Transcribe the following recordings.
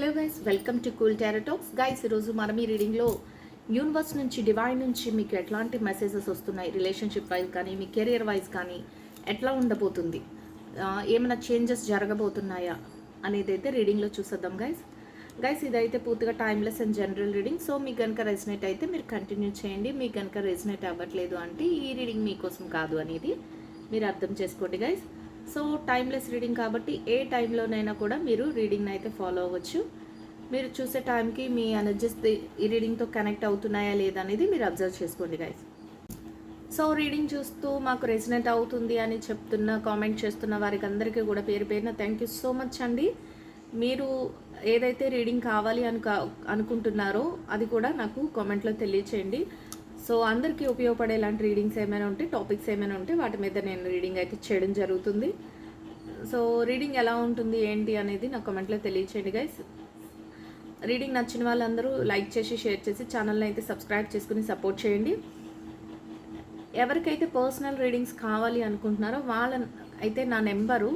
Hello guys welcome to cool టెరటాక్స్ guys ఈరోజు మనం ఈ రీడింగ్లో యూనివర్స్ నుంచి డివైన్ నుంచి మీకు ఎట్లాంటి మెసేజెస్ వస్తున్నాయి రిలేషన్షిప్ వైజ్ కానీ మీ కెరియర్ వైజ్ కానీ ఎట్లా ఉండబోతుంది? ఏమైనా చేంజెస్ జరగబోతున్నాయా అనేది అయితే రీడింగ్లో చూసేద్దాం గైస్ గైస్ ఇదైతే పూర్తిగా timeless and general reading so మీకు కనుక రెజినేట్ అయితే మీరు కంటిన్యూ చేయండి. మీకు కనుక రెజినేట్ అవ్వట్లేదు అంటే ఈ రీడింగ్ మీకోసం కాదు అనేది మీరు అర్థం చేసుకోండి గైస్ సో టైమ్లెస్ రీడింగ్ కాబట్టి ఏ టైంలోనైనా కూడా మీరు రీడింగ్ని అయితే ఫాలో అవ్వచ్చు. మీరు చూసే టైంకి మీ ఎనర్జీస్ ఈ రీడింగ్తో కనెక్ట్ అవుతున్నాయా లేదా అనేది మీరు అబ్జర్వ్ చేసుకోండి గైస్ సో రీడింగ్ చూస్తూ మాకు రెసినెంట్ అవుతుంది అని చెప్తున్న కామెంట్ చేస్తున్న వారికి అందరికీ కూడా పేరు పేరున థ్యాంక్ యూ సో మచ్ అండి. మీరు ఏదైతే రీడింగ్ కావాలి అని అనుకుంటున్నారో అది కూడా నాకు కామెంట్లో తెలియచేయండి. సో అందరికీ ఉపయోగపడే ఇలాంటి రీడింగ్స్ ఏమైనా ఉంటే టాపిక్స్ ఏమైనా ఉంటే వాటి మీద నేను రీడింగ్ అయితే చేయడం జరుగుతుంది. సో రీడింగ్ ఎలా ఉంటుంది ఏంటి అనేది నా కమెంట్లో తెలియచేయండి గైస్ రీడింగ్ నచ్చిన వాళ్ళందరూ లైక్ చేసి షేర్ చేసి ఛానల్ని అయితే సబ్స్క్రైబ్ చేసుకుని సపోర్ట్ చేయండి. ఎవరికైతే పర్సనల్ రీడింగ్స్ కావాలి అనుకుంటున్నారో వాళ్ళ అయితే నా నెంబరు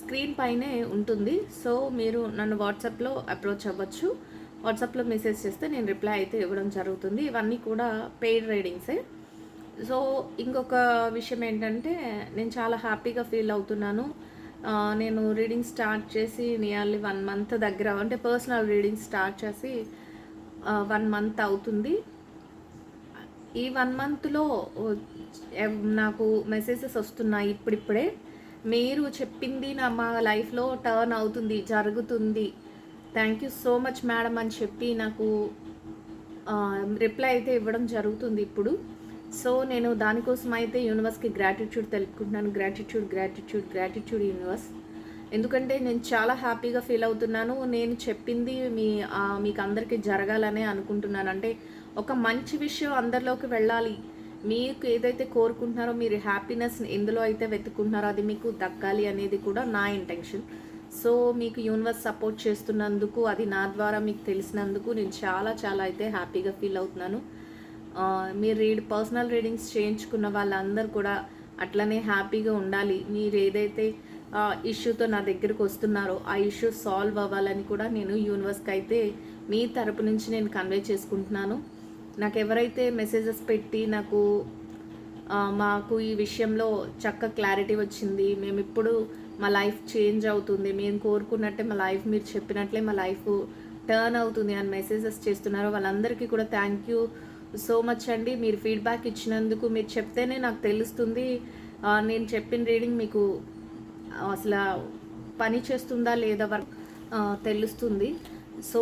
స్క్రీన్ పైనే ఉంటుంది. సో మీరు నన్ను వాట్సాప్లో అప్రోచ్ అవ్వచ్చు. వాట్సాప్లో మెసేజ్ చేస్తే నేను రిప్లై అయితే ఇవ్వడం జరుగుతుంది. ఇవన్నీ కూడా పెయిడ్ రైడింగ్సే సో ఇంకొక విషయం ఏంటంటే నేను చాలా హ్యాపీగా ఫీల్ అవుతున్నాను. నేను రీడింగ్ స్టార్ట్ చేసి నియర్లీ వన్ మంత్ దగ్గర అంటే పర్సనల్ రీడింగ్ స్టార్ట్ చేసి వన్ మంత్ అవుతుంది. ఈ వన్ మంత్లో నాకు మెసేజెస్ వస్తున్నాయి ఇప్పుడిప్పుడే. మీరు చెప్పింది నా మా లైఫ్లో టర్న్ అవుతుంది జరుగుతుంది. Thank you so much madam అని చెప్పి నాకు రిప్లై అయితే ఇవ్వడం జరుగుతుంది ఇప్పుడు. సో నేను దానికోసం అయితే యూనివర్స్కి గ్రాటిట్యూడ్ తెలుపుకుంటున్నాను. గ్రాటిట్యూడ్ గ్రాటిట్యూడ్ గ్రాటిట్యూడ్ యూనివర్స్ ఎందుకంటే నేను చాలా హ్యాపీగా ఫీల్ అవుతున్నాను. నేను చెప్పింది మీ మీకు అందరికీ జరగాలనే అనుకుంటున్నాను. అంటే ఒక మంచి విషయం అందరిలోకి వెళ్ళాలి. మీకు ఏదైతే కోరుకుంటున్నారో మీరు హ్యాపీనెస్ ఎందులో అయితే వెతుకుంటున్నారో అది మీకు దక్కాలి అనేది కూడా నా ఇంటెన్షన్ సో మీకు యూనివర్స్ సపోర్ట్ చేస్తున్నందుకు అది నా ద్వారా మీకు తెలిసినందుకు నేను చాలా చాలా అయితే హ్యాపీగా ఫీల్ అవుతున్నాను. మీరు రీడ్ పర్సనల్ రీడింగ్స్ చేయించుకున్న వాళ్ళందరూ కూడా అట్లనే హ్యాపీగా ఉండాలి. మీరు ఏదైతే ఇష్యూతో నా దగ్గరకు వస్తున్నారో ఆ ఇష్యూ సాల్వ్ అవ్వాలని కూడా నేను యూనివర్స్కి అయితే మీ తరపు నుంచి నేను కన్వే చేసుకుంటున్నాను. నాకు ఎవరైతే మెసేజెస్ పెట్టి నాకు మాకు ఈ విషయంలో చక్క క్లారిటీ వచ్చింది మేము ఇప్పుడు మా లైఫ్ చేంజ్ అవుతుంది. మేము కోరుకున్నట్టే మా లైఫ్ మీరు చెప్పినట్లే మా లైఫ్ టర్న్ అవుతుంది అని మెసేజెస్ చేస్తున్నారు. వాళ్ళందరికీ కూడా థ్యాంక్ యూ సో మచ్ అండి. మీరు ఫీడ్బ్యాక్ ఇచ్చినందుకు మీరు చెప్తేనే నాకు తెలుస్తుంది. నేను చెప్పిన రీడింగ్ మీకు అసలు పని చేస్తుందా లేదా వర్క్ తెలుస్తుంది. సో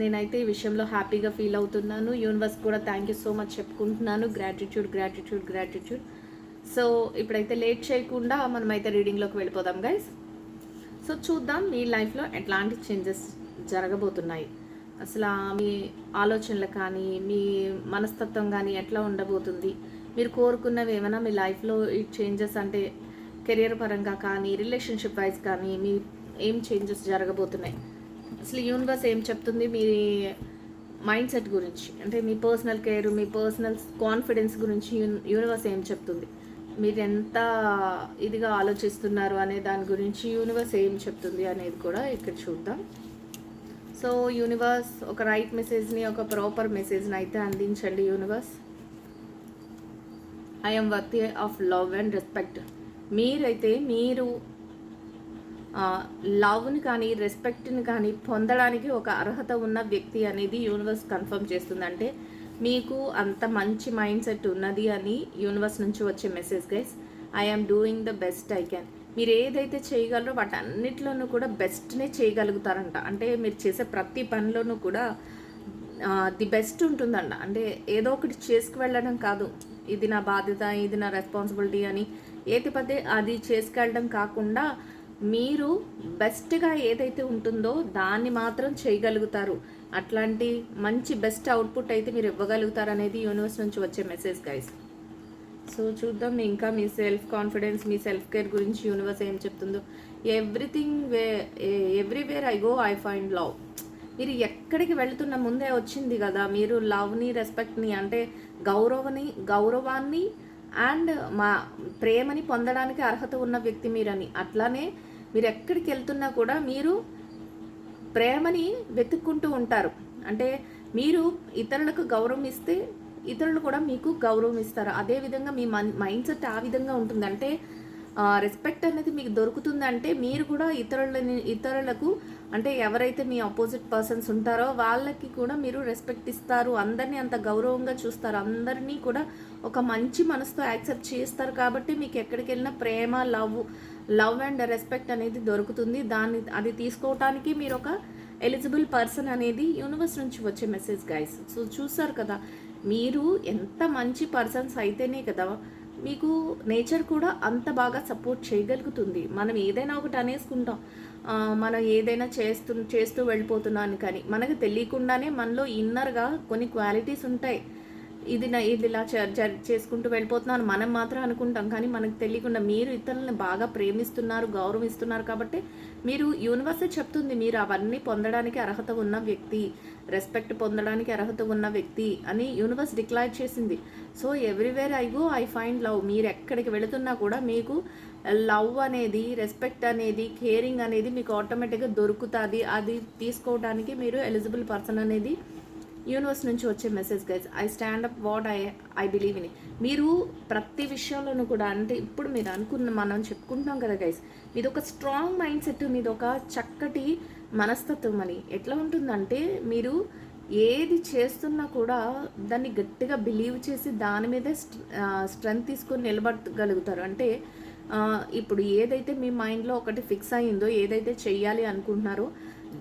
నేనైతే ఈ విషయంలో హ్యాపీగా ఫీల్ అవుతున్నాను. యూనివర్స్ కూడా థ్యాంక్ యూ సో మచ్ చెప్పుకుంటున్నాను. గ్రాటిట్యూడ్ గ్రాటిట్యూడ్ గ్రాటిట్యూడ్ సో ఇప్పుడైతే లేట్ చేయకుండా మనమైతే రీడింగ్లోకి వెళ్ళిపోదాం గైస్ సో చూద్దాం మీ లైఫ్లో ఎట్లాంటి చేంజెస్ జరగబోతున్నాయి. అసలు మీ ఆలోచనలు కానీ మీ మనస్తత్వం కానీ ఎట్లా ఉండబోతుంది? మీరు కోరుకున్నవి ఏమైనా మీ లైఫ్లో ఈ చేంజెస్ అంటే కెరియర్ పరంగా కానీ రిలేషన్షిప్ వైజ్ కానీ మీ ఏం చేంజెస్ జరగబోతున్నాయి? అసలు యూనివర్స్ ఏం చెప్తుంది మీ మైండ్ సెట్ గురించి? అంటే మీ పర్సనల్ కేర్ మీ పర్సనల్ కాన్ఫిడెన్స్ గురించి యూనివర్స్ ఏం చెప్తుంది? మీరు ఎంత ఇదిగా ఆలోచిస్తున్నారు అనే దాని గురించి యూనివర్స్ ఏం చెప్తుంది అనేది కూడా ఇక్కడ చూద్దాం. సో యూనివర్స్ ఒక రైట్ మెసేజ్ని ఒక ప్రాపర్ మెసేజ్ని అయితే అందించండి universe I'm worthy of love and respect మీరైతే మీరు లవ్ని కానీ రెస్పెక్ట్ని కానీ పొందడానికి ఒక అర్హత ఉన్న వ్యక్తి అనేది యూనివర్స్ కన్ఫర్మ్ చేస్తుంది. అంటే మీకు అంత మంచి మైండ్ సెట్ ఉన్నది అని యూనివర్స్ నుంచి వచ్చే message guys I'm doing the best I can మీరు ఏదైతే చేయగలరో వాటన్నిటిలోనూ కూడా బెస్ట్నే చేయగలుగుతారంట. అంటే మీరు చేసే ప్రతి పనిలోనూ కూడా ది బెస్ట్ ఉంటుందంట. అంటే ఏదో ఒకటి చేసుకువెళ్ళడం కాదు. ఇది నా బాధ్యత ఇది నా రెస్పాన్సిబిలిటీ అని. ఏది పదే అది చేసుకెళ్ళడం కాకుండా మీరు బెస్ట్గా ఏదైతే ఉంటుందో దాన్ని మాత్రం చేయగలుగుతారు. అట్లాంటి మంచి బెస్ట్ అవుట్పుట్ అయితే మీరు ఇవ్వగలుగుతారనేది యూనివర్స్ నుంచి వచ్చే మెసేజ్ గైస్ సో చూద్దాం ఇంకా మీ సెల్ఫ్ కాన్ఫిడెన్స్ మీ సెల్ఫ్ కేర్ గురించి యూనివర్స్ ఏం చెప్తుందో. Everything way everywhere I go I find love మీరు ఎక్కడికి వెళ్తున్న ముందే వచ్చింది కదా మీరు లవ్ని రెస్పెక్ట్ని అంటే గౌరవని గౌరవాన్ని అండ్ మా ప్రేమని పొందడానికి అర్హత ఉన్న వ్యక్తి మీరని. అట్లానే మీరు ఎక్కడికి వెళ్తున్నా కూడా మీరు ప్రేమని వెతుక్కుంటూ ఉంటారు. అంటే మీరు ఇతరులకు గౌరవం ఇస్తే ఇతరులు కూడా మీకు గౌరవం ఇస్తారు. అదేవిధంగా మీ మైండ్ సెట్ ఆ విధంగా ఉంటుంది. అంటే రెస్పెక్ట్ అనేది మీకు దొరుకుతుందంటే మీరు కూడా ఇతరులని ఇతరులకు అంటే ఎవరైతే మీ ఆపోజిట్ పర్సన్స్ ఉంటారో వాళ్ళకి కూడా మీరు రెస్పెక్ట్ ఇస్తారు. అందరినీ అంత గౌరవంగా చూస్తారు. అందరినీ కూడా ఒక మంచి మనసుతో యాక్సెప్ట్ చేస్తారు. కాబట్టి మీకు ఎక్కడికి వెళ్ళినా ప్రేమ లవ్ లవ్ అండ్ రెస్పెక్ట్ అనేది దొరుకుతుంది. దాన్ని అది తీసుకోవటానికి మీరు ఒక ఎలిజిబుల్ పర్సన్ అనేది యూనివర్స్ నుంచి వచ్చే మెసేజ్ గైస్ సో చూసారు కదా మీరు ఎంత మంచి పర్సన్స్ అయితేనే కదా మీకు నేచర్ కూడా అంత బాగా సపోర్ట్ చేయగలుగుతుంది. మనం ఏదైనా ఒకటి అనేసుకుంటాం. మనం ఏదైనా చేస్తూ చేస్తూ వెళ్ళిపోతున్నాను కానీ మనకు తెలియకుండానే మనలో ఇన్నర్గా కొన్ని క్వాలిటీస్ ఉంటాయి. ఇది నా ఇది ఇలా చేసుకుంటూ వెళ్ళిపోతున్నాను మనం మాత్రం అనుకుంటాం. కానీ మనకు తెలియకుండా మీరు ఇతరులను బాగా ప్రేమిస్తున్నారు గౌరవిస్తున్నారు కాబట్టి మీరు యూనివర్సే చెప్తుంది మీరు అవన్నీ పొందడానికి అర్హత ఉన్న వ్యక్తి రెస్పెక్ట్ పొందడానికి అర్హత ఉన్న వ్యక్తి అని యూనివర్స్ డిక్లైర్ చేసింది. So everywhere I go I find love మీరు ఎక్కడికి వెళుతున్నా కూడా మీకు లవ్ అనేది రెస్పెక్ట్ అనేది కేరింగ్ అనేది మీకు ఆటోమేటిక్గా దొరుకుతుంది. అది తీసుకోవడానికి మీరు ఎలిజిబుల్ పర్సన్ అనేది యూనివర్స్ నుంచి వచ్చే message guys I stand up what I I believe in మీరు ప్రతి విషయంలోనూ కూడా అంటే ఇప్పుడు మీరు అనుకున్న మనం చెప్పుకుంటున్నాం కదా గైస్ మీద ఒక స్ట్రాంగ్ మైండ్ సెట్ మీద ఒక చక్కటి మనస్తత్వం అని. ఎట్లా ఉంటుందంటే మీరు ఏది చేస్తున్నా కూడా దాన్ని గట్టిగా బిలీవ్ చేసి దాని మీదే స్ట్రెంగ్త్ తీసుకొని నిలబడగలుగుతారు. అంటే ఇప్పుడు ఏదైతే మీ మైండ్లో ఒకటి ఫిక్స్ అయ్యిందో ఏదైతే చెయ్యాలి అనుకుంటున్నారో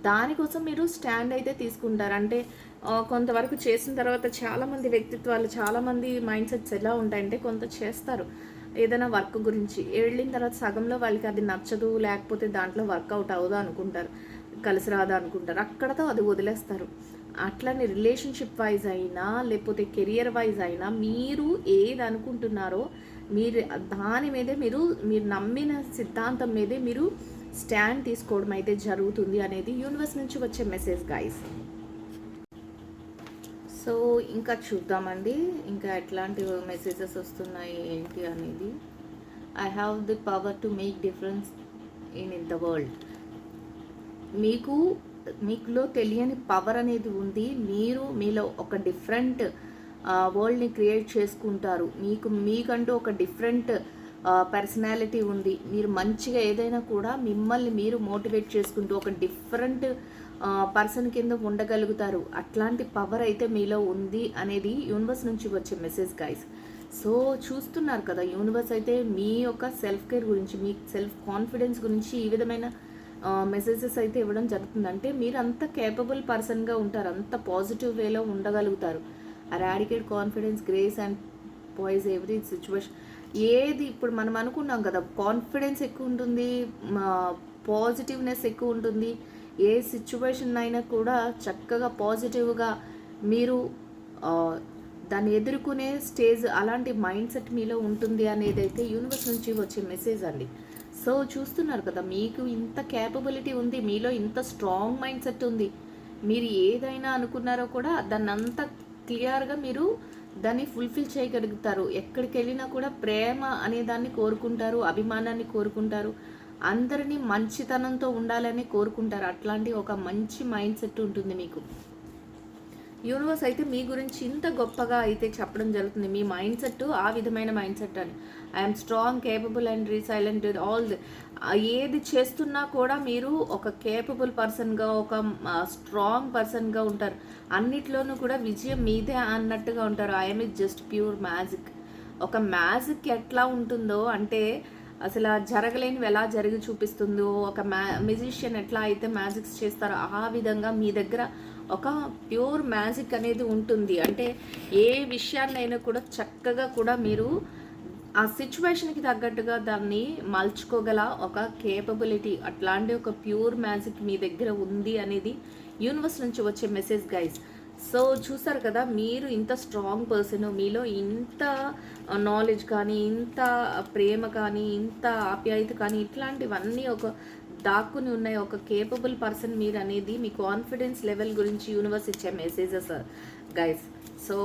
దానికోసం మీరు స్టాండ్ అయితే తీసుకుంటారు. అంటే కొంతవరకు చేసిన తర్వాత చాలామంది వ్యక్తిత్వాలు చాలామంది మైండ్ సెట్స్ ఎలా ఉంటాయంటే కొంత చేస్తారు. ఏదైనా వర్క్ గురించి వెళ్ళిన తర్వాత సగంలో వాళ్ళకి అది నచ్చదు లేకపోతే దాంట్లో వర్కౌట్ అవ్వదు అనుకుంటారు. కలిసి రాదా అనుకుంటారు. అక్కడతో అది వదిలేస్తారు. అట్లనే రిలేషన్షిప్ వైజ్ అయినా లేకపోతే కెరియర్ వైజ్ అయినా మీరు ఏది అనుకుంటున్నారో మీరు దాని మీదే మీరు మీరు నమ్మిన సిద్ధాంతం మీదే మీరు స్టాండ్ తీసుకోవడం అయితే జరుగుతుంది అనేది యూనివర్స్ నుంచి వచ్చే మెసేజ్ గాయస్ సో ఇంకా చూద్దామండి. ఇంకా ఎట్లాంటి మెసేజెస్ వస్తున్నాయి ఏంటి అనేది. I have the power to make difference in in the world మీకు మీకులో తెలియని పవర్ అనేది ఉంది. మీరు మీలో ఒక డిఫరెంట్ వరల్డ్ని క్రియేట్ చేసుకుంటారు. మీకు మీకంటూ ఒక డిఫరెంట్ పర్సనాలిటీ ఉంది. మీరు మంచిగా ఏదైనా కూడా మిమ్మల్ని మీరు మోటివేట్ చేసుకుంటూ ఒక డిఫరెంట్ పర్సన్ కింద ఉండగలుగుతారు. అట్లాంటి పవర్ అయితే మీలో ఉంది అనేది యూనివర్స్ నుంచి వచ్చే మెసేజ్ గైస్ సో చూస్తున్నారు కదా యూనివర్స్ అయితే మీ యొక్క సెల్ఫ్ కేర్ గురించి మీ సెల్ఫ్ కాన్ఫిడెన్స్ గురించి ఈ విధమైన మెసేజెస్ అయితే ఇవ్వడం జరుగుతుంది. అంటే మీరు అంత కేపబుల్ పర్సన్గా ఉంటారు అంత పాజిటివ్ వేలో ఉండగలుగుతారు. Radiate confidence grace and poise every situation ఏది ఇప్పుడు మనం అనుకున్నాం కదా కాన్ఫిడెన్స్ ఎక్కువ ఉంటుంది పాజిటివ్నెస్ ఎక్కువ ఉంటుంది ఏ సిచ్యువేషన్ అయినా కూడా చక్కగా పాజిటివ్గా మీరు దాన్ని ఎదుర్కొనే స్టేజ్ అలాంటి మైండ్ సెట్ మీలో ఉంటుంది అనేది అయితే యూనివర్స్ నుంచి వచ్చే మెసేజ్ అండి. సో చూస్తున్నారు కదా మీకు ఇంత క్యాపబిలిటీ ఉంది మీలో ఇంత స్ట్రాంగ్ మైండ్ సెట్ ఉంది. మీరు ఏదైనా అనుకున్నారో కూడా దాన్ని అంత క్లియర్గా మీరు దాన్ని ఫుల్ఫిల్ చేయగలుగుతారు. ఎక్కడికి వెళ్ళినా కూడా ప్రేమ అనే దాన్ని కోరుకుంటారు అభిమానాన్ని కోరుకుంటారు. అందరినీ మంచితనంతో ఉండాలని కోరుకుంటారు. అట్లాంటి ఒక మంచి మైండ్ సెట్ ఉంటుంది మీకు. యూనివర్స్ అయితే మీ గురించి ఇంత గొప్పగా అయితే చెప్పడం జరుగుతుంది. మీ మైండ్ సెట్ ఆ విధమైన మైండ్ సెట్ అని. I'm strong capable and resilient all ఏది చేస్తున్నా కూడా మీరు ఒక కేపబుల్ పర్సన్గా ఒక స్ట్రాంగ్ పర్సన్గా ఉంటారు. అన్నిట్లోనూ కూడా విజయం మీదే అన్నట్టుగా ఉంటారు. I'm is just pure magic ఒక మ్యాజిక్ ఎట్లా ఉంటుందో అంటే అసలు జరగలేనివి ఎలా జరిగి చూపిస్తుందో ఒక మ్యా మ్యూజిషియన్ ఎట్లా అయితే మ్యాజిక్స్ చేస్తారో ఆ విధంగా మీ దగ్గర ఒక ప్యూర్ మ్యాజిక్ అనేది ఉంటుంది. అంటే ఏ విషయాన్నైనా కూడా చక్కగా కూడా మీరు ఆ సిచ్యువేషన్కి తగ్గట్టుగా దాన్ని మలుచుకోగల ఒక కేపబిలిటీ అట్లాంటి ఒక ప్యూర్ మ్యాజిక్ మీ దగ్గర ఉంది అనేది యూనివర్స్ నుంచి వచ్చే మెసేజ్ గైజ్ సో చూసారు కదా మీరు ఇంత స్ట్రాంగ్ పర్సన్ మీలో ఇంత నాలెడ్జ్ కానీ ఇంత ప్రేమ కానీ ఇంత ఆప్యాయత కానీ ఇట్లాంటివన్నీ ఒక దాక్కుని ఉన్నాయి. ఒక కేపబుల్ పర్సన్ మీరు అనేది మీ కాన్ఫిడెన్స్ లెవెల్ గురించి యూనివర్స్ ఇచ్చే మెసేజెస్ గైస్ సో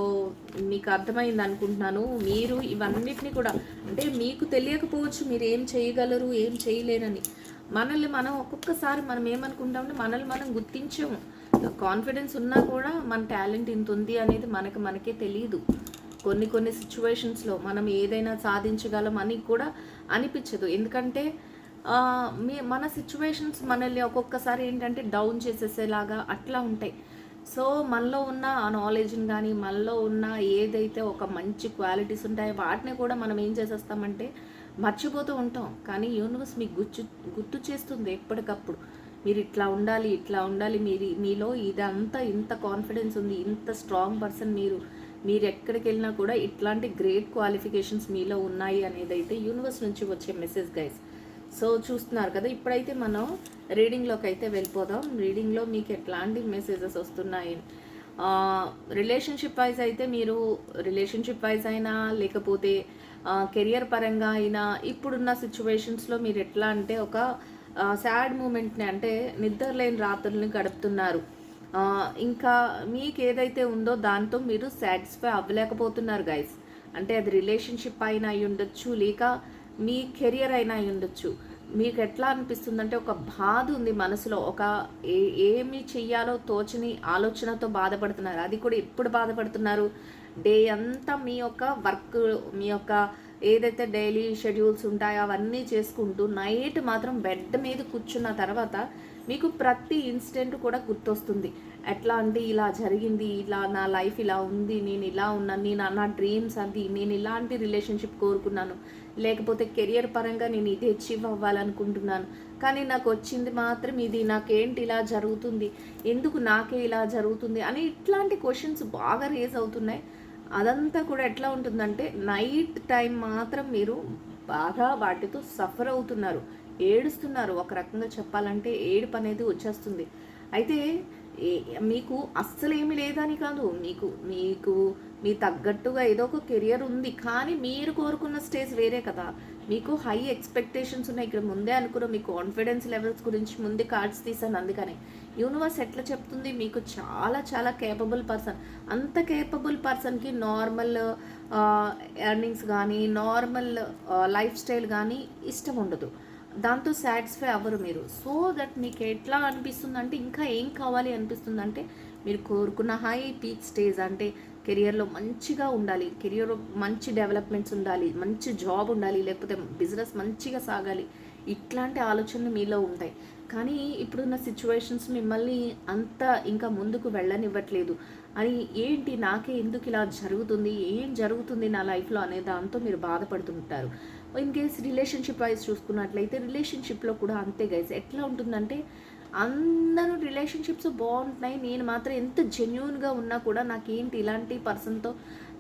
మీకు అర్థమైంది అనుకుంటున్నాను. మీరు ఇవన్నిటిని కూడా అంటే మీకు తెలియకపోవచ్చు మీరు ఏం చేయగలరు ఏం చేయలేరని. మనల్ని మనం ఒక్కొక్కసారి మనం ఏమనుకుంటామంటే మనల్ని మనం గుర్తించము. కాన్ఫిడెన్స్ ఉన్నా కూడా మన టాలెంట్ ఇంత ఉంది అనేది మనకి మనకే తెలియదు కొన్ని కొన్ని సిచ్యువేషన్స్లో మనం ఏదైనా సాధించగలం అని కూడా అనిపించదు. ఎందుకంటే మీ మన సిచ్యువేషన్స్ మనల్ని ఒక్కొక్కసారి ఏంటంటే డౌన్ చేసేసేలాగా అట్లా ఉంటాయి. సో మనలో ఉన్న ఆ నాలెడ్జ్ని కానీ మనలో ఉన్న ఏదైతే ఒక మంచి క్వాలిటీస్ ఉంటాయో వాటిని కూడా మనం ఏం చేసేస్తామంటే మర్చిపోతూ ఉంటాం. కానీ యూనివర్స్ మీకు గుర్తు గుర్తు చేస్తుంది ఎప్పటికప్పుడు. మీరు ఇట్లా ఉండాలి ఇట్లా ఉండాలి మీరు మీలో ఇదంతా ఇంత కాన్ఫిడెన్స్ ఉంది ఇంత స్ట్రాంగ్ పర్సన్ మీరు మీరు ఎక్కడికి వెళ్ళినా కూడా ఇట్లాంటి గ్రేట్ క్వాలిఫికేషన్స్ మీలో ఉన్నాయి అనేది అయితే యూనివర్స్ నుంచి వచ్చే మెసేజ్ గైస్ సో చూస్తున్నారు కదా ఇప్పుడైతే మనం రీడింగ్లోకి అయితే వెళ్ళిపోదాం. రీడింగ్లో మీకు ఎట్లాంటి మెసేజెస్ వస్తున్నాయి? రిలేషన్షిప్ వైజ్ అయితే మీరు రిలేషన్షిప్ వైజ్ అయినా లేకపోతే కెరియర్ పరంగా అయినా ఇప్పుడున్న సిచ్యువేషన్స్లో మీరు ఎట్లా అంటే ఒక సాడ్ మూమెంట్ని అంటే నిద్ర లేని రాత్రుల్ని గడుపుతున్నారు. ఇంకా మీకు ఏదైతే ఉందో దాంతో మీరు సాటిస్ఫై అవ్వలేకపోతున్నారు గైస్ అంటే అది రిలేషన్షిప్ అయినా అయి ఉండొచ్చు లేక మీ కెరియర్ అయినా అయి ఉండొచ్చు. మీకు ఎట్లా అనిపిస్తుందంటే ఒక బాధ ఉంది మనసులో ఒక ఏ ఏమి చెయ్యాలో తోచని ఆలోచనతో బాధపడుతున్నారు. అది కూడా ఎప్పుడు బాధపడుతున్నారు? డే అంతా మీ యొక్క వర్క్ మీ యొక్క ఏదైతే డైలీ షెడ్యూల్స్ ఉంటాయో అవన్నీ చేసుకుంటూ నైట్ మాత్రం బెడ్ మీద కూర్చున్న తర్వాత మీకు ప్రతి ఇన్సిడెంట్ కూడా గుర్తొస్తుంది. ఎట్లా అంటే ఇలా జరిగింది ఇలా నా లైఫ్ ఇలా ఉంది నేను ఇలా ఉన్నాను నేను నా డ్రీమ్స్ అది నేను ఇలాంటి రిలేషన్షిప్ కోరుకున్నాను. లేకపోతే కెరియర్ పరంగా నేను ఇది అచీవ్ అవ్వాలనుకుంటున్నాను. కానీ నాకు వచ్చింది మాత్రం ఇది నాకేంటి ఇలా జరుగుతుంది ఎందుకు నాకే ఇలా జరుగుతుంది అని ఇట్లాంటి క్వశ్చన్స్ బాగా రేజ్ అవుతున్నాయి. అదంతా కూడా ఎట్లా ఉంటుందంటే నైట్ టైం మాత్రం మీరు బాగా వాటితో సఫర్ అవుతున్నారు. ఏడుస్తున్నారు. ఒక రకంగా చెప్పాలంటే ఏడుపు అనేది వచ్చేస్తుంది. అయితే ఏ- మీకు అస్సలు ఏమీ లేదని కాదు. మీకు మీకు మీ తగ్గట్టుగా ఏదో ఒక కెరియర్ ఉంది. కానీ మీరు కోరుకున్న స్టేజ్ వేరే కదా. మీకు హై ఎక్స్పెక్టేషన్స్ ఉన్నాయి. ఇక్కడ ముందే అనుకున్న. మీ కాన్ఫిడెన్స్ లెవెల్స్ గురించి ముందే కార్డ్స్ తీసాను అందుకని. యూనివర్స్ ఎట్లా చెప్తుంది? మీకు చాలా చాలా కేపబుల్ పర్సన్ అంత కేపబుల్ పర్సన్కి నార్మల్ ఎర్నింగ్స్ కానీ నార్మల్ లైఫ్ స్టైల్ కానీ ఇష్టం ఉండదు. దాంతో సాటిస్ఫై అవ్వరు మీరు. సో దట్ మీకు ఎట్లా అనిపిస్తుంది అంటే ఇంకా ఏం కావాలి అనిపిస్తుంది అంటే మీరు కోరుకున్న హై పీక్ స్టేజ్ అంటే కెరియర్లో మంచిగా ఉండాలి. కెరియర్లో మంచి డెవలప్మెంట్స్ ఉండాలి. మంచి జాబ్ ఉండాలి. లేకపోతే బిజినెస్ మంచిగా సాగాలి. ఇట్లాంటి ఆలోచనలు మీలో ఉంటాయి. కానీ ఇప్పుడున్న సిచ్యువేషన్స్ మిమ్మల్ని అంత ఇంకా ముందుకు వెళ్ళనివ్వట్లేదు. అని ఏంటి? నాకే ఎందుకు ఇలా జరుగుతుంది? ఏం జరుగుతుంది నా లైఫ్లో అనే దాంతో మీరు బాధపడుతుంటారు. ఇన్ కేస్ రిలేషన్షిప్ వైజ్ చూసుకున్నట్లయితే రిలేషన్షిప్లో కూడా అంతే గైస్ ఎట్లా ఉంటుందంటే అందరూ రిలేషన్షిప్స్ బాగుంటున్నాయి. నేను మాత్రం ఎంత జెన్యున్గా ఉన్నా కూడా నాకేంటి ఇలాంటి పర్సన్తో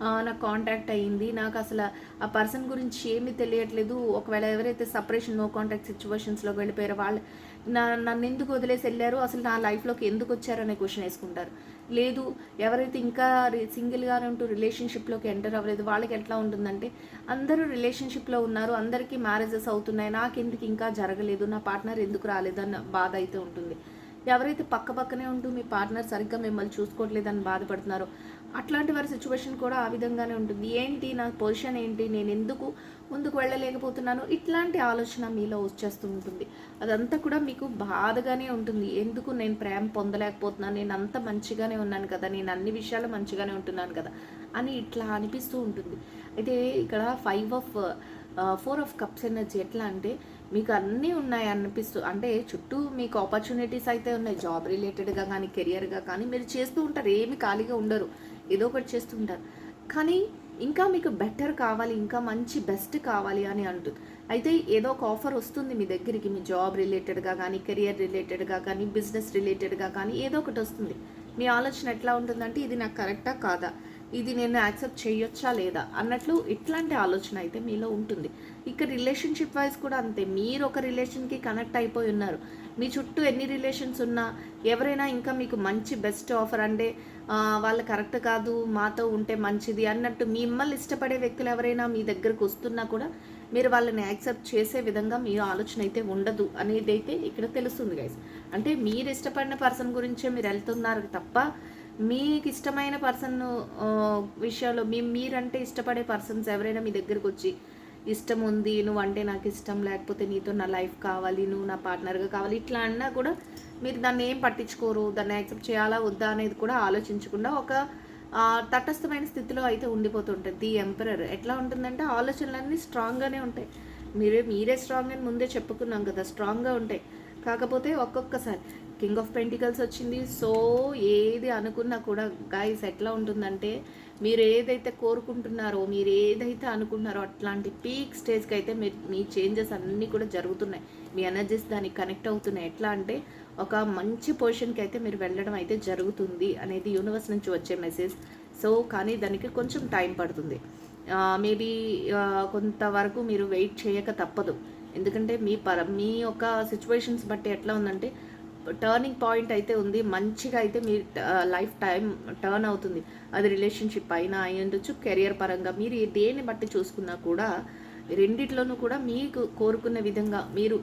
నాకు కాంటాక్ట్ అయ్యింది. నాకు అసలు ఆ పర్సన్ గురించి ఏమీ తెలియట్లేదు. ఒకవేళ ఎవరైతే సపరేషన్ నో కాంటాక్ట్ సిచ్యువేషన్స్లోకి వెళ్ళిపోయారో వాళ్ళు నా నన్ను ఎందుకు వదిలేసి వెళ్ళారు? అసలు నా లైఫ్లోకి ఎందుకు వచ్చారనే క్వశ్చన్ వేసుకుంటారు. లేదు ఎవరైతే ఇంకా సింగిల్గా ఉంటూ రిలేషన్షిప్లోకి ఎంటర్ అవ్వలేదు వాళ్ళకి ఎట్లా ఉంటుందంటే అందరూ రిలేషన్షిప్లో ఉన్నారు. అందరికీ మ్యారేజెస్ అవుతున్నాయి. నాకెందుకు ఇంకా జరగలేదు? నా పార్ట్నర్ ఎందుకు రాలేదు? అన్న బాధ అయితే ఉంటుంది. ఎవరైతే పక్క పక్కనే ఉంటూ మీ పార్ట్నర్ సరిగ్గా మిమ్మల్ని చూసుకోవట్లేదని బాధపడుతున్నారో అట్లాంటి వారి సిచ్యువేషన్ కూడా ఆ విధంగానే ఉంటుంది. ఏంటి నా పొజిషన్ ఏంటి? నేను ఎందుకు ముందుకు వెళ్ళలేకపోతున్నాను? ఇట్లాంటి ఆలోచన మీలో వచ్చేస్తూ ఉంటుంది. అదంతా కూడా మీకు బాధగానే ఉంటుంది. ఎందుకు నేను ప్రేమ పొందలేకపోతున్నాను? నేను అంత మంచిగానే ఉన్నాను కదా. నేను అన్ని విషయాలు మంచిగానే ఉంటున్నాను కదా అని ఇట్లా అనిపిస్తూ ఉంటుంది. అయితే ఇక్కడ five of four of cups energy ఎట్లా అంటే మీకు అన్నీ ఉన్నాయి అనిపిస్తూ అంటే చుట్టూ మీకు ఆపర్చునిటీస్ అయితే ఉన్నాయి. జాబ్ రిలేటెడ్గా కానీ కెరియర్గా కానీ మీరు చేస్తూ ఉంటారు. ఏమి ఖాళీగా ఉండరు. ఏదో ఒకటి చేస్తూ ఉంటారు కానీ ఇంకా మీకు బెటర్ కావాలి ఇంకా మంచి బెస్ట్ కావాలి అని అంటుంది. అయితే ఏదో ఒక ఆఫర్ వస్తుంది మీ దగ్గరికి మీ జాబ్ రిలేటెడ్గా కానీ కెరియర్ రిలేటెడ్గా కానీ బిజినెస్ రిలేటెడ్గా కానీ ఏదో ఒకటి వస్తుంది. మీ ఆలోచన ఎట్లా ఉంటుందంటే ఇది నాకు కరెక్టా కాదా? ఇది నేను యాక్సెప్ట్ చేయొచ్చా లేదా? అన్నట్లు ఇట్లాంటి ఆలోచన అయితే మీలో ఉంటుంది. ఇక రిలేషన్షిప్ వైజ్ కూడా అంతే. మీరు ఒక రిలేషన్కి కనెక్ట్ అయిపోయి ఉన్నారు. మీ చుట్టూ ఎన్ని రిలేషన్స్ ఉన్నా ఎవరైనా ఇంకా మీకు మంచి బెస్ట్ ఆఫర్ అంటే వాళ్ళు కరెక్ట్ కాదు మాతో ఉంటే మంచిది అన్నట్టు మిమ్మల్ని ఇష్టపడే వ్యక్తులు ఎవరైనా మీ దగ్గరకు వస్తున్నా కూడా మీరు వాళ్ళని యాక్సెప్ట్ చేసే విధంగా మీ ఆలోచన అయితే ఉండదు అనేది అయితే ఇక్కడ తెలుస్తుంది గైస్ అంటే మీరు ఇష్టపడిన పర్సన్ గురించే మీరు వెళ్తున్నారు తప్ప మీకు ఇష్టమైన పర్సన్ విషయంలో మీ మీరంటే ఇష్టపడే పర్సన్స్ ఎవరైనా మీ దగ్గరకు వచ్చి ఇష్టం ఉంది నువ్వు అంటే నాకు ఇష్టం లేకపోతే నీతో నా లైఫ్ కావాలి నువ్వు నా పార్ట్నర్గా కావాలి ఇట్లా అన్నా కూడా మీరు దాన్ని ఏం పట్టించుకోరు దాన్ని యాక్సెప్ట్ చేయాలా వద్దా అనేది కూడా ఆలోచించకుండా ఒక తటస్థమైన స్థితిలో అయితే ఉండిపోతుంటుంది. ది ఎంపరర్ ఎట్లా ఉంటుందంటే ఆలోచనలన్నీ స్ట్రాంగ్గానే ఉంటాయి. మీరే మీరే స్ట్రాంగ్ అని ముందే చెప్పుకున్నాం కదా స్ట్రాంగ్గా ఉంటాయి. కాకపోతే ఒక్కొక్కసారి కింగ్ ఆఫ్ పెంటికల్స్ వచ్చింది. సో ఏది అనుకున్నా కూడా గాయస్ ఎట్లా ఉంటుందంటే మీరు ఏదైతే కోరుకుంటున్నారో మీరు ఏదైతే అనుకున్నారో అట్లాంటి పీక్ స్టేజ్కి అయితే మీరు మీ చేంజెస్ అన్నీ కూడా జరుగుతున్నాయి. మీ ఎనర్జీస్ దానికి కనెక్ట్ అవుతున్నాయి. ఎట్లా అంటే ఒక మంచి పొజిషన్కి అయితే మీరు వెళ్ళడం అయితే జరుగుతుంది అనేది యూనివర్స్ నుంచి వచ్చే మెసేజ్. సో కానీ దానికి కొంచెం టైం పడుతుంది. మేబీ కొంతవరకు మీరు వెయిట్ చేయక తప్పదు. ఎందుకంటే మీ పర మీ యొక్క సిచ్యువేషన్స్ బట్టి ఎట్లా ఉందంటే టర్నింగ్ పాయింట్ అయితే ఉంది. మంచిగా అయితే మీ లైఫ్ టైం టర్న్ అవుతుంది. అది రిలేషన్షిప్ అయినా అయి ఉండొచ్చు కెరియర్ పరంగా. మీరు దేన్ని బట్టి చూసుకున్నా కూడా రెండిట్లోనూ కూడా మీకు కోరుకున్న విధంగా మీరు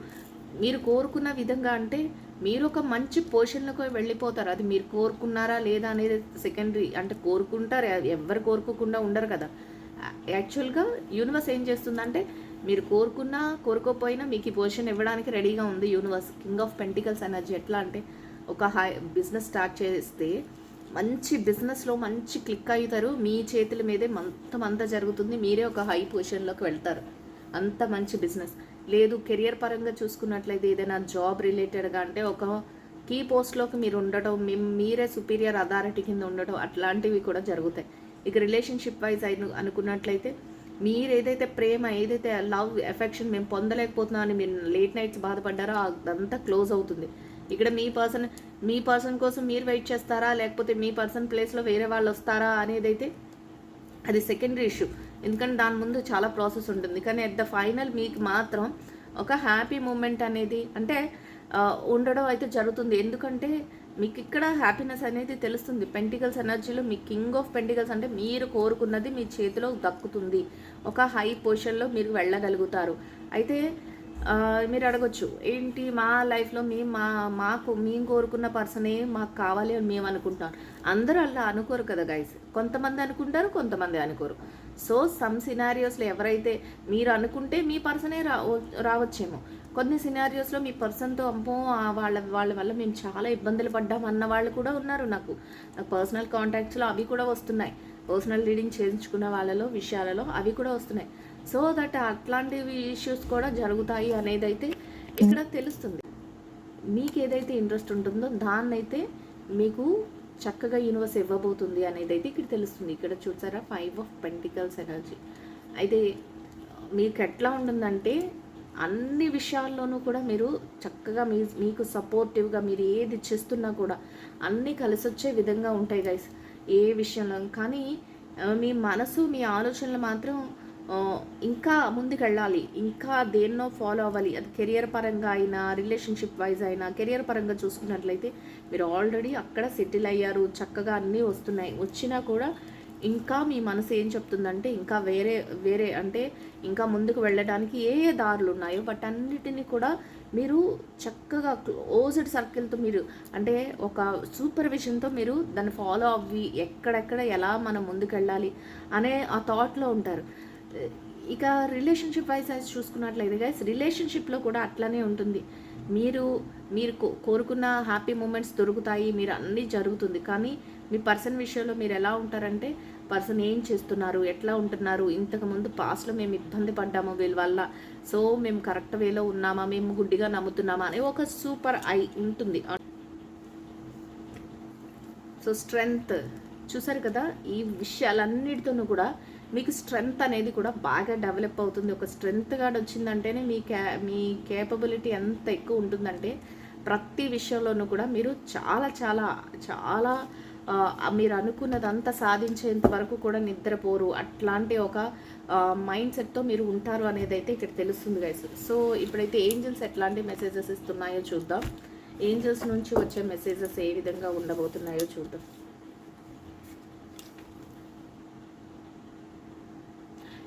మీరు కోరుకున్న విధంగా అంటే మీరు ఒక మంచి పొజిషన్లోకి వెళ్ళిపోతారు. అది మీరు కోరుకున్నారా లేదా అనేది సెకండరీ అంటే కోరుకుంటారు. ఎవరు కోరుకోకుండా ఉండరు కదా. యాక్చువల్గా యూనివర్స్ ఏం చేస్తుందంటే మీరు కోరుకున్నా కోరుకోపోయినా మీకు ఈ పొజిషన్ ఇవ్వడానికి రెడీగా ఉంది universe king of pentacles energy ఎట్లా అంటే ఒక హై బిజినెస్ స్టార్ట్ చేస్తే మంచి బిజినెస్లో మంచి క్లిక్ అవుతారు మీ చేతుల మీదే మొత్తం అంతా జరుగుతుంది. మీరే ఒక హై పొజిషన్లోకి వెళ్తారు. అంత మంచి బిజినెస్ లేదు కెరియర్ పరంగా చూసుకున్నట్లయితే ఏదైనా జాబ్ రిలేటెడ్గా అంటే ఒక కీ పోస్ట్లోకి మీరు ఉండటం మీ- మీరే సుపీరియర్ అథారిటీ కింద ఉండటం అట్లాంటివి కూడా జరుగుతాయి. ఇక రిలేషన్షిప్ వైజ్ అయిన అనుకున్నట్లయితే మీరు ఏదైతే ప్రేమ ఏదైతే లవ్ ఎఫెక్షన్ మేము పొందలేకపోతున్నామని మీరు లేట్ నైట్స్ బాధపడ్డారో అదంతా క్లోజ్ అవుతుంది. ఇక్కడ మీ పర్సన్ మీ పర్సన్ కోసం మీరు వెయిట్ చేస్తారా? లేకపోతే మీ పర్సన్ ప్లేస్లో వేరే వాళ్ళు వస్తారా అనేది అయితే అది సెకండరీ ఇష్యూ ఎందుకంటే దాని ముందు చాలా ప్రాసెస్ ఉంటుంది. కానీ అట్ ద ఫైనల్ మీకు మాత్రం ఒక హ్యాపీ మూమెంట్ అనేది అంటే ఉండడం అయితే జరుగుతుంది. ఎందుకంటే మీకు ఇక్కడ హ్యాపీనెస్ అనేది తెలుస్తుంది. పెంటికల్స్ ఎనర్జీలో మీ కింగ్ ఆఫ్ పెంటికల్స్ అంటే మీరు కోరుకున్నది మీ చేతిలో దక్కుతుంది. ఒక హై పొజిషన్లో మీరు వెళ్ళగలుగుతారు. అయితే మీరు అడగచ్చు. ఏంటి మా లైఫ్లో మేము మా మాకు మేము కోరుకున్న పర్సనే మాకు కావాలి అని మేము అనుకుంటాం. అందరూ అలా అనుకోరు కదా గైస్ కొంతమంది అనుకుంటారు కొంతమంది అనుకోరు. సో సమ్ సినారియోస్లో ఎవరైతే మీరు అనుకుంటే మీ పర్సనే రా రావచ్చేమో. కొన్ని సినారియోస్లో మీ పర్సన్తో అమ్మో వాళ్ళ వాళ్ళ వల్ల మేము చాలా ఇబ్బందులు పడ్డాం అన్న వాళ్ళు కూడా ఉన్నారు నాకు. నాకు పర్సనల్ కాంటాక్ట్స్లో అవి కూడా వస్తున్నాయి. పర్సనల్ రీడింగ్ చేయించుకున్న వాళ్ళలో విషయాలలో అవి కూడా వస్తున్నాయి. సో దట్ అట్లాంటివి ఇష్యూస్ కూడా జరుగుతాయి అనేది అయితే ఇక్కడ తెలుస్తుంది. మీకు ఏదైతే ఇంట్రెస్ట్ ఉంటుందో దాన్నైతే మీకు చక్కగా యూనివర్స్ ఇవ్వబోతుంది అనేది అయితే ఇక్కడ తెలుస్తుంది. ఇక్కడ చూసారా? ఫైవ్ ఆఫ్ పెంటికల్స్ ఎనర్జీ అయితే మీకు ఎట్లా ఉంటుందంటే అన్ని విషయాల్లోనూ కూడా మీరు చక్కగా మీ మీకు సపోర్టివ్గా మీరు ఏది చేస్తున్నా కూడా అన్నీ కలిసి వచ్చే విధంగా ఉంటాయి గైస్ ఏ విషయంలో కానీ మీ మనసు మీ ఆలోచనలు మాత్రం ఇంకా ముందుకెళ్ళాలి. ఇంకా దేన్నో ఫాలో అవ్వాలి. అది కెరియర్ పరంగా అయినా రిలేషన్షిప్ వైజ్ అయినా కెరియర్ పరంగా చూసుకున్నట్లయితే మీరు ఆల్రెడీ అక్కడ సెటిల్ అయ్యారు. చక్కగా అన్నీ వస్తున్నాయి. వచ్చినా కూడా ఇంకా మీ మనసు ఏం చెప్తుందంటే ఇంకా వేరే వేరే అంటే ఇంకా ముందుకు వెళ్ళడానికి ఏ ఏ దారులు ఉన్నాయో బట్ అన్నిటిని కూడా మీరు చక్కగా క్లోజ్డ్ సర్కిల్తో మీరు అంటే ఒక సూపర్విజన్తో మీరు దాన్ని ఫాలో అవ్వి ఎక్కడెక్కడ ఎలా మనం ముందుకు వెళ్ళాలి అనే ఆ థాట్లో ఉంటారు. ఇక రిలేషన్షిప్ వైజ్ అయితే చూసుకున్నట్లయితే గైస్ రిలేషన్షిప్లో కూడా అట్లానే ఉంటుంది. మీరు మీరు కో- కోరుకున్న హ్యాపీ మూమెంట్స్ దొరుకుతాయి మీరు అన్నీ జరుగుతుంది. కానీ మీ పర్సన్ విషయంలో మీరు ఎలా ఉంటారంటే పర్సన్ ఏం చేస్తున్నారు ఎట్లా ఉంటున్నారు ఇంతకుముందు పాస్ట్లో మేము ఇబ్బంది పడ్డాము వీళ్ళ వల్ల. సో మేము కరెక్ట్ వేలో ఉన్నామా మేము గుడ్డిగా నమ్ముతున్నామా అనే ఒక సూపర్ ఐ ఉంటుంది. సో స్ట్రెంగ్త్ చూసారు కదా ఈ విషయాలన్నిటితోనూ కూడా మీకు స్ట్రెంగ్త్ అనేది కూడా బాగా డెవలప్ అవుతుంది. ఒక స్ట్రెంగ్త్ గార్డ్ వచ్చిందంటేనే మీ క్యా మీ కేపబిలిటీ ఎంత ఎక్కువ ఉంటుందంటే ప్రతి విషయంలోనూ కూడా మీరు చాలా చాలా చాలా మీరు అనుకున్నదంతా సాధించేంత వరకు కూడా నిద్రపోరు. అట్లాంటి ఒక మైండ్ సెట్తో మీరు ఉంటారు అనేది అయితే ఇక్కడ తెలుస్తుంది గైస్ సో ఇప్పుడైతే ఏంజల్స్ ఎట్లాంటి మెసేజెస్ ఇస్తున్నాయో చూద్దాం. ఏంజల్స్ నుంచి వచ్చే మెసేజెస్ ఏ విధంగా ఉండబోతున్నాయో చూద్దాం.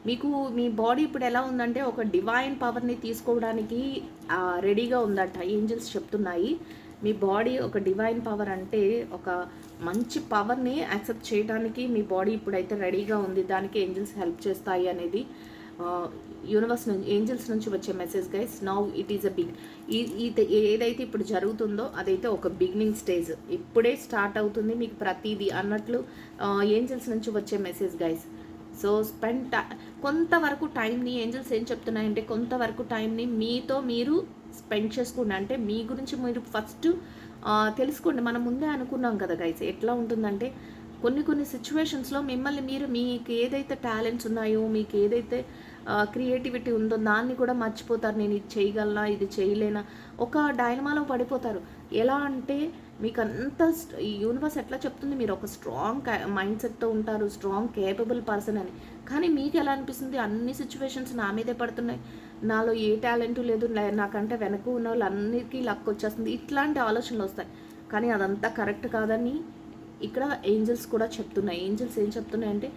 మీకు మీ బాడీ ఇప్పుడు ఎలా ఉందంటే ఒక డివైన్ పవర్ని తీసుకోవడానికి రెడీగా ఉందట. ఏంజల్స్ చెప్తున్నాయి. మీ బాడీ ఒక డివైన్ పవర్ అంటే ఒక మంచి పవర్ని యాక్సెప్ట్ చేయడానికి మీ బాడీ ఇప్పుడైతే రెడీగా ఉంది. దానికి ఏంజల్స్ హెల్ప్ చేస్తాయి అనేది యూనివర్స్ నుంచి ఏంజల్స్ నుంచి వచ్చే message guys now it is a big ఏదైతే ఇప్పుడు జరుగుతుందో అదైతే ఒక బిగినింగ్ స్టేజ్ ఇప్పుడే స్టార్ట్ అవుతుంది మీకు ప్రతిదీ అన్నట్లు ఏంజల్స్ నుంచి వచ్చే మెసేజ్ గైస్ సో స్పెండ్ కొంతవరకు టైంని ఏంజల్స్ ఏం చెప్తున్నాయంటే కొంతవరకు టైంని మీతో మీరు స్పెండ్ చేసుకోండి. అంటే మీ గురించి మీరు ఫస్ట్ తెలుసుకోండి. మనం ముందే అనుకున్నాం కదా గైస్ ఎట్లా ఉంటుందంటే కొన్ని కొన్ని సిచ్యువేషన్స్లో మిమ్మల్ని మీరు మీకు ఏదైతే టాలెంట్స్ ఉన్నాయో మీకు ఏదైతే క్రియేటివిటీ ఉందో దాన్ని కూడా మర్చిపోతారు. నేను ఇది చేయగలనా ఇది చేయలేనా ఒక డైనమాలో పడిపోతారు. ఎలా అంటే మీకు అంత ఈ యూనివర్స్ ఎట్లా చెప్తుంది? మీరు ఒక స్ట్రాంగ్ మైండ్ సెట్తో ఉంటారు స్ట్రాంగ్ కేపబుల్ పర్సన్ అని. కానీ మీకు ఎలా అనిపిస్తుంది? అన్ని సిచ్యువేషన్స్ నా మీదే పడుతున్నాయి. నాలో ఏ టాలెంట్ లేదు నాకంటే వెనక ఉన్న వాళ్ళు అన్నిటికీ లక్ వచ్చేస్తుంది. ఇట్లాంటి ఆలోచనలు వస్తాయి. కానీ అదంతా కరెక్ట్ కాదని ఇక్కడ ఏంజల్స్ కూడా చెప్తున్నాయి. ఏంజల్స్ ఏం చెప్తున్నాయంటే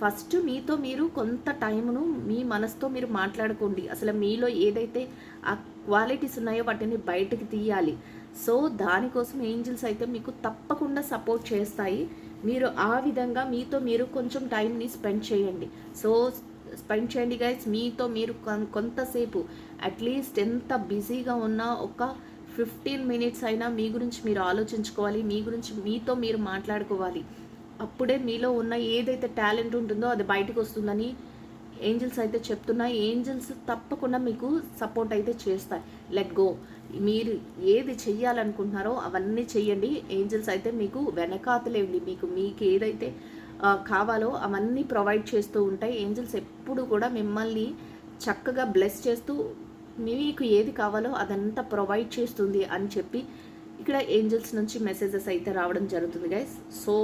ఫస్ట్ మీతో మీరు కొంత టైమును మీ మనసుతో మీరు మాట్లాడుకోండి. అసలు మీలో ఏదైతే ఆ క్వాలిటీస్ ఉన్నాయో వాటిని బయటకు తీయాలి. సో దానికోసం ఏంజిల్స్ అయితే మీకు తప్పకుండా సపోర్ట్ చేస్తాయి. మీరు ఆ విధంగా మీతో మీరు కొంచెం టైంని స్పెండ్ చేయండి. సో స్పెండ్ చేయండి గైస్ మీతో మీరు కొంతసేపు అట్లీస్ట్ ఎంత బిజీగా ఉన్నా ఒక ఫిఫ్టీన్ మినిట్స్ అయినా మీ గురించి మీరు ఆలోచించుకోవాలి. మీ గురించి మీతో మీరు మాట్లాడుకోవాలి. అప్పుడే మీలో ఉన్న ఏదైతే టాలెంట్ ఉంటుందో అది బయటకు వస్తుందని ఏంజల్స్ అయితే చెప్తున్నాయి ఏంజల్స్ తప్పకుండా మీకు సపోర్ట్ అయితే చేస్తాయి. లెట్ గో మీరు ఏది చెయ్యాలనుకుంటున్నారో అవన్నీ చెయ్యండి. ఏంజల్స్ అయితే మీకు వెనకాతలేండి మీకు మీకు ఏదైతే కావాలో అవన్నీ ప్రొవైడ్ చేస్తూ ఉంటాయి. ఏంజల్స్ ఎప్పుడు కూడా మిమ్మల్ని చక్కగా బ్లెస్ చేస్తూ మీకు ఏది కావాలో అదంతా ప్రొవైడ్ చేస్తుంది అని చెప్పి ఇక్కడ ఏంజల్స్ నుంచి మెసేజెస్ అయితే రావడం జరుగుతుంది గైస్ సో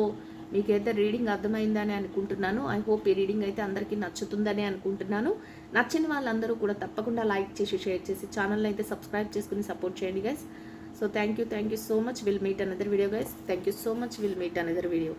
మీకైతే రీడింగ్ అర్థమైందని అనుకుంటున్నాను. ఐ హోప్ ఈ రీడింగ్ అయితే అందరికీ నచ్చుతుందని అనుకుంటున్నాను. నచ్చిన వాళ్ళందరూ కూడా తప్పకుండా లైక్ చేసి షేర్ చేసి ఛానల్ని అయితే సబ్స్క్రైబ్ చేసుకుని సపోర్ట్ చేయండి guys so thank you thank you so much will meet another video guys thank you so much will meet another video